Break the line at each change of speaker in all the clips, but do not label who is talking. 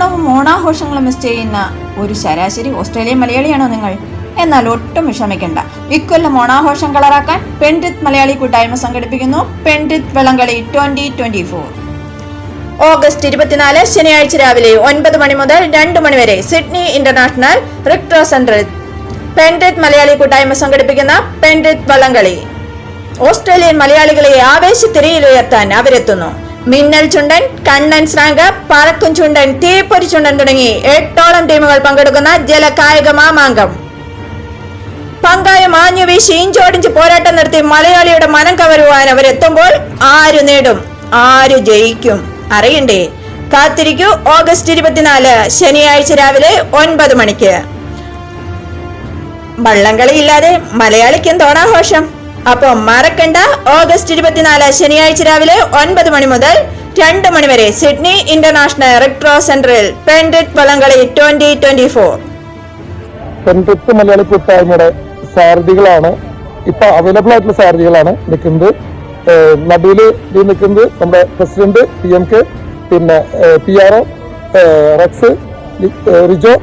ഓണവും ഓണാഘോഷങ്ങളും മിസ് ചെയ്യുന്ന ഒരു ശരാശരി ഓസ്ട്രേലിയൻ മലയാളിയാണോ നിങ്ങൾ? എന്നാൽ ഒട്ടും വിഷമിക്കേണ്ട. ഇക്കൊല്ലം ഓണാഘോഷം കളറാക്കാൻ പെൻഡിത് മലയാളി കൂട്ടായ്മ സംഘടിപ്പിക്കുന്നു. പെൻഡിത് വെള്ളംകളി ട്വന്റി ട്വന്റി ഫോർ ഓഗസ്റ്റ് ഇരുപത്തിനാല് ശനിയാഴ്ച രാവിലെ ഒൻപത് മണി മുതൽ രണ്ട് മണി വരെ സിഡ്നി ഇന്റർനാഷണൽ റിക്ട്രോ സെന്ററിൽ പെൻഡിത് മലയാളി കൂട്ടായ്മ സംഘടിപ്പിക്കുന്ന പെൻഡിത് വള്ളംകളി. ഓസ്ട്രേലിയൻ മലയാളികളെ ആവേശത്തിരയിലുയർത്താൻ അവരെത്തുന്നു. മിന്നൽ ചുണ്ടൻ കണ്ണൻ സ്രാങ്ക് പറക്കും ചുണ്ടൻ തീപ്പൊരി ചുണ്ടൻ തുടങ്ങി എട്ടോളം ടീമുകൾ പങ്കെടുക്കുന്ന ജലകായിക മാമാങ്കം. പങ്കായ മാഞ്ഞു വീശി ഇഞ്ചോടിഞ്ച് പോരാട്ടം നടത്തി മലയാളിയുടെ മനം കവരുവാൻ അവരെത്തുമ്പോൾ ആര് നേടും? ആര് ജയിക്കും? അറിയണ്ടേ? കാത്തിരിക്കൂ ഓഗസ്റ്റ് ഇരുപത്തിനാല് ശനിയാഴ്ച രാവിലെ ഒൻപത് മണിക്ക്. വള്ളംകളി ഇല്ലാതെ മലയാളിക്ക് എന്തോണാഘോഷം അപ്പൊ മറക്കണ്ട. ഓഗസ്റ്റ് ഇരുപത്തിനാല് ശനിയാഴ്ച രാവിലെ ഒൻപത് മണി മുതൽ രണ്ട് മണി വരെ സിഡ്നി ഇന്റർനാഷണൽ റെക്ട്രോ സെന്ററിൽ പെൻഡിറ്റ് വള്ളംകളി ട്വന്റി ട്വന്റി ഫോർ
പെൺകുത്ത് മലയാളി കൂട്ടായ്മയുടെ സാരഥികളാണ്. ഇപ്പൊ അവൈലബിൾ ആയിട്ടുള്ള സാരഥികളാണ് നിൽക്കുന്നത് നടുവിൽ നിൽക്കുന്നത് നമ്മുടെ പ്രസിഡന്റ് പി എം കെ പിന്നെ P R O Rex Rijo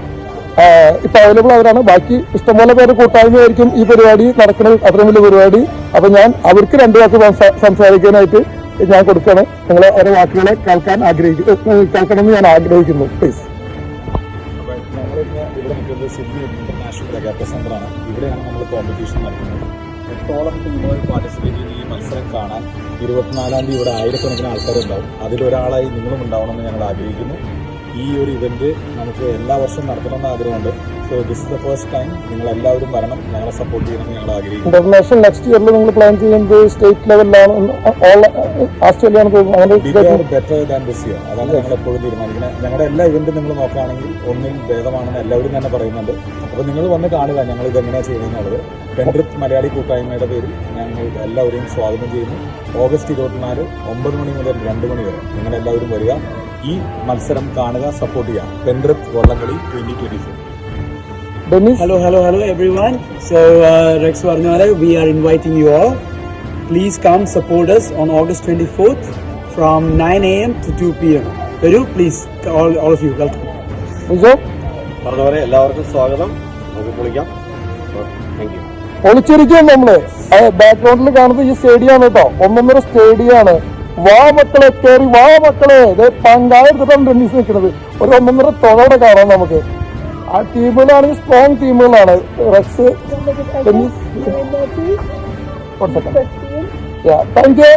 ഇപ്പൊ അവൈലബിൾ അവരാണ് ബാക്കി ഇഷ്ടംപോലെ പേര് കൂട്ടായ്മയായിരിക്കും ഈ പരിപാടി നടക്കുന്നത് അത്രയും വലിയ പരിപാടി. അപ്പൊ ഞാൻ അവർക്ക് രണ്ടു വാക്ക് സംസാരിക്കാനായിട്ട് ഞാൻ കൊടുക്കുകയാണ് നിങ്ങൾ അവരുടെ വാക്കുകളെ കേൾക്കാൻ ആഗ്രഹിക്കുന്നു കേൾക്കണമെന്ന് ഞാൻ ആഗ്രഹിക്കുന്നു. പ്ലീസ്
ഇവിടെ ഇന്റർനാഷണൽ ഇവിടെയാണ് നമ്മൾ നടക്കുന്നത് പാർട്ടിസിപ്പേറ്റ് ഇരുപത്തിനാലാം തീയതി ഇവിടെ ആയിരക്കണക്കിന് ആൾക്കാരുണ്ടാവും. അതിലൊരാളായി നിങ്ങളും ഉണ്ടാവണമെന്ന് ഞങ്ങൾ ആഗ്രഹിക്കുന്നു. ഈ ഒരു ഇവന്റ് നമുക്ക് എല്ലാ വർഷവും നടത്തണമെന്ന് ആഗ്രഹമുണ്ട്. So this is the first time നിങ്ങൾ എല്ലാവരും വരണം. ഞങ്ങളെ സപ്പോർട്ട് ചെയ്യണം ഞങ്ങൾ ആഗ്രഹിക്കുന്നു.
ഇന്റർനാഷണൽ നെക്സ്റ്റ് ഇയറിൽ നിങ്ങൾ പ്ലാൻ ചെയ്യുന്നത് സ്റ്റേറ്റ് ലെവലിലാണ് ഓസ്ട്രേലിയയാണ്
ബെറ്റർ ദാൻ ദിസ് ഇയർ അതാണ് ഞങ്ങൾ എപ്പോഴും തീരുമാനിക്കുന്നത്. ഞങ്ങളുടെ എല്ലാ ഇവന്റും നിങ്ങൾ നോക്കുകയാണെങ്കിൽ ഒന്നിൽ ഭേദമാണെന്ന് എല്ലാവരും തന്നെ പറയുന്നുണ്ട്. അപ്പോൾ നിങ്ങൾ വന്ന് കാണുക ഞങ്ങൾ ഇത് എങ്ങനെയാണ് ചെയ്യുന്നത് പെൻഡ്രിത്ത് മലയാളി കൂട്ടായ്മയുടെ പേരിൽ ഞങ്ങൾ എല്ലാവരെയും സ്വാഗതം ചെയ്യുന്നു. ഓഗസ്റ്റ് ഇരുപത്തിനാല് ഒമ്പത് മണി മുതൽ രണ്ട് മണി വരെ നിങ്ങളെല്ലാവരും വരിക. ഈ മത്സരം കാണുക സപ്പോർട്ട് ചെയ്യുക. പെൻഡ്രിപ്പ് വള്ളംകളി twenty twenty four
hello
hello hello everyone so Rex പറഞ്ഞ പോലെ we are inviting you all please come supporters on August twenty fourth from nine A M to to P M വരൂ please all of you
welcome
പറഞ്ഞ പോലെ എല്ലാവർക്കും സ്വാഗതം. വിളിക്കാം.
ഒളിച്ചിരിക്കും നമ്മൾ. ബാക്ക്ഗ്രൗണ്ടിൽ കാണുന്നത് ഈ സ്റ്റേഡിയമാണ് കേട്ടോ ഒന്നൊന്നര സ്റ്റേഡിയമാണ് വാ മക്കളെ കയറി വാ മക്കളെ. പങ്കായ എടുത്തിട്ടാണ് ടെന്നീസ് നിൽക്കുന്നത്? ഒരു ഒന്നൊന്നര തുഴയുടെ കാണാം നമുക്ക്. ആ ടീമുകളാണെങ്കിൽ സ്ട്രോങ് ടീമുകളാണ്. Rex Dennis thank you